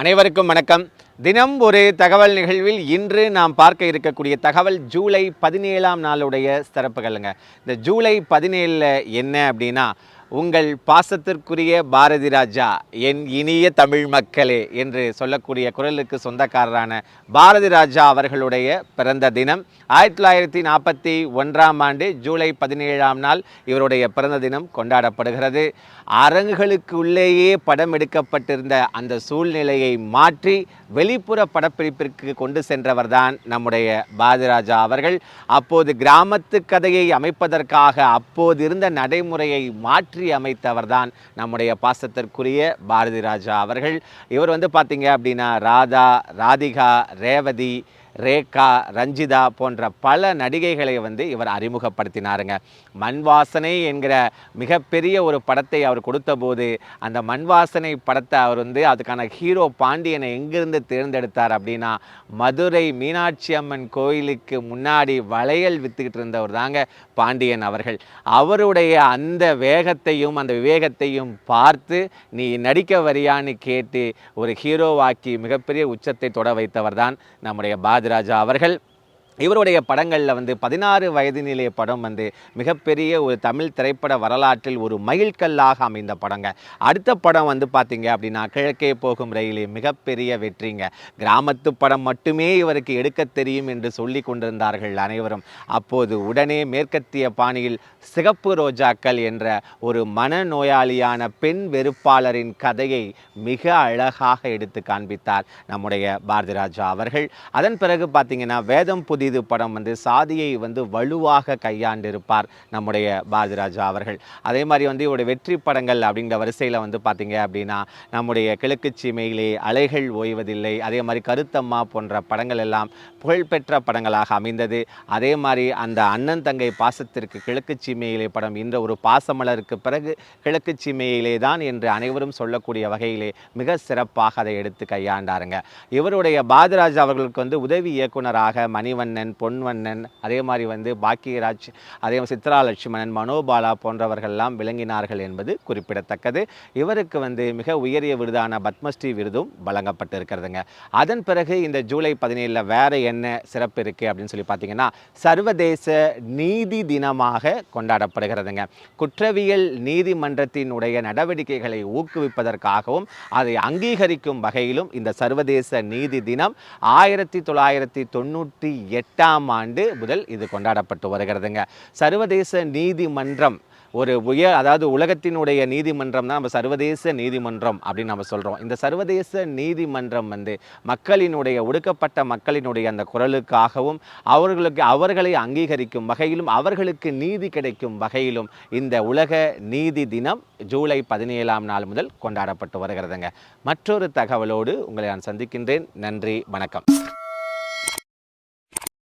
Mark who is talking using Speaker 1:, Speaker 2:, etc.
Speaker 1: அனைவருக்கும் வணக்கம். தினம் ஒரு தகவல் நிகழ்வில் இன்று நாம் பார்க்க இருக்கக்கூடிய தகவல் ஜூலை பதினேழாம் நாளுடைய சிறப்புகளுங்க. இந்த ஜூலை பதினேழில் என்ன அப்படின்னா உங்கள் பாசத்திற்குரிய பாரதி ராஜா என் இனிய தமிழ் மக்களே என்று சொல்லக்கூடிய குரலுக்கு சொந்தக்காரரான பாரதி ராஜா அவர்களுடைய பிறந்த தினம் ஆயிரத்தி தொள்ளாயிரத்தி நாற்பத்தி ஒன்றாம் ஆண்டு ஜூலை பதினேழாம் நாள் இவருடைய பிறந்த தினம் கொண்டாடப்படுகிறது. அரங்குகளுக்கு உள்ளேயே படம் எடுக்கப்பட்டிருந்த அந்த சூழ்நிலையை மாற்றி வெளிப்புற படப்பிடிப்பிற்கு கொண்டு சென்றவர்தான் நம்முடைய பாரதிராஜா அவர்கள். அப்போது கிராமத்து கதையை அமைப்பதற்காக அப்போது இருந்த நடைமுறையை மாற்றி அமைத்தவர்தான் நம்முடைய பாசத்திற்குரிய பாரதி ராஜா அவர்கள். இவர் வந்து பார்த்தீங்க அப்படின்னா ராதா ராதிகா ரேவதி ரேகா ரஞ்சிதா போன்ற பல நடிகைகளை வந்து இவர் அறிமுகப்படுத்தினாருங்க. மண் வாசனை என்கிற மிகப்பெரிய ஒரு படத்தை அவர் கொடுத்தபோது அந்த மண் வாசனை படத்தை அவர் வந்து அதுக்கான ஹீரோ பாண்டியனை எங்கிருந்து தேர்ந்தெடுத்தார் அப்படின்னா மதுரை மீனாட்சி அம்மன் கோயிலுக்கு முன்னாடி வளையல் வித்துக்கிட்டு இருந்தவர் தாங்க பாண்டியன் அவர்கள். அவருடைய அந்த வேகத்தையும் அந்த விவேகத்தையும் பார்த்து நீ நடிக்க வரியான்னு கேட்டு ஒரு ஹீரோவாக்கி மிகப்பெரிய உச்சத்தை தொட வைத்தவர் தான் நம்முடைய ராஜராஜா அவர்கள் இவருடைய படங்களில் வந்து பதினாறு வயதினிலே படம் வந்து மிகப்பெரிய ஒரு தமிழ் திரைப்பட வரலாற்றில் ஒரு மயில்கல்லாக அமைந்த படங்க. அடுத்த படம் வந்து பார்த்தீங்க அப்படின்னா கிழக்கே போகும் ரயிலே மிகப்பெரிய வெற்றிங்க. கிராமத்து படம் மட்டுமே இவருக்கு எடுக்க தெரியும் என்று சொல்லி கொண்டிருந்தார்கள் அனைவரும். அப்போது உடனே மேற்கத்திய பாணியில் சிகப்பு ரோஜாக்கள் என்ற ஒரு மனநோயாளியான பெண் வெறுப்பாளரின் கதையை மிக அழகாக எடுத்து காண்பித்தார் நம்முடைய பாரதிராஜா அவர்கள். அதன் பிறகு பார்த்தீங்கன்னா வேதம் புதி இது படம் வந்து சாதியை வந்து வலுவாக கையாண்டிருப்பார் நம்முடைய பாரதிராஜா அவர்கள். அதே மாதிரி வந்து இவருடைய வெற்றி படங்கள் அப்படிங்கிற வரிசையில் வந்து பார்த்தீங்க அப்படின்னா நம்முடைய கிழக்கு சீமையிலே அலைகள் ஓய்வதில்லை அதே மாதிரி கருத்தம்மா போன்ற படங்கள் எல்லாம் புகழ்பெற்ற படங்களாக அமைந்தது. அதே மாதிரி அந்த அண்ணன் தங்கை பாசத்திற்கு கிழக்கு சீமையிலே படம் இன்ற ஒரு பாசமலருக்கு பிறகு கிழக்கு சீமையிலே தான் என்று அனைவரும் சொல்லக்கூடிய வகையிலே மிக சிறப்பாக அதை எடுத்து கையாண்டாருங்க. இவருடைய பாரதிராஜா அவர்களுக்கு வந்து உதவி இயக்குனராக மணிவண்ணன் பொன்வண்ணன் அதே மாதிரி வந்து பாக்கியராஜ் அதே மாதிரி சித்ரா லட்சுமணன் மனோபாலா போன்றவர்கள்லாம் விளங்கினார்கள் என்பது குறிப்பிடத்தக்கது. இவருக்கு வந்து மிக உயரிய விருதான பத்மஸ்ரீ விருதும் வழங்கப்பட்டிருக்கிறதுங்க. அதன் பிறகு இந்த ஜூலை பதினேழில் வேற என்ன சிறப்பு இருக்குது அப்படின்னு சொல்லி பார்த்தீங்கன்னா சர்வதேச நீதி தினமாக கொண்டாடப்படுகிறதுங்க. குற்றவியல் நீதிமன்றத்தினுடைய நடவடிக்கைகளை ஊக்குவிப்பதற்காகவும் அதை அங்கீகரிக்கும் வகையிலும் இந்த சர்வதேச நீதி தினம் ஆயிரத்தி தொள்ளாயிரத்தி தொண்ணூற்றி எட்டு எட்டாம் ஆண்டு முதல் இது கொண்டாடப்பட்டு வருகிறதுங்க. சர்வதேச நீதிமன்றம் ஒரு உயர் அதாவது உலகத்தினுடைய நீதிமன்றம் தான் நம்ம சர்வதேச நீதிமன்றம் அப்படின்னு நம்ம சொல்கிறோம் இந்த சர்வதேச நீதிமன்றம் வந்து மக்களினுடைய ஒடுக்கப்பட்ட மக்களினுடைய அந்த குரலுக்காகவும் அவர்களுக்கு அவர்களை அங்கீகரிக்கும் வகையிலும் அவர்களுக்கு நீதி கிடைக்கும் வகையிலும் இந்த உலக நீதி தினம் ஜூலை பதினேழாம் நாள் முதல் கொண்டாடப்பட்டு வருகிறதுங்க. மற்றொரு தகவலோடு உங்களை நான் சந்திக்கின்றேன். நன்றி வணக்கம்.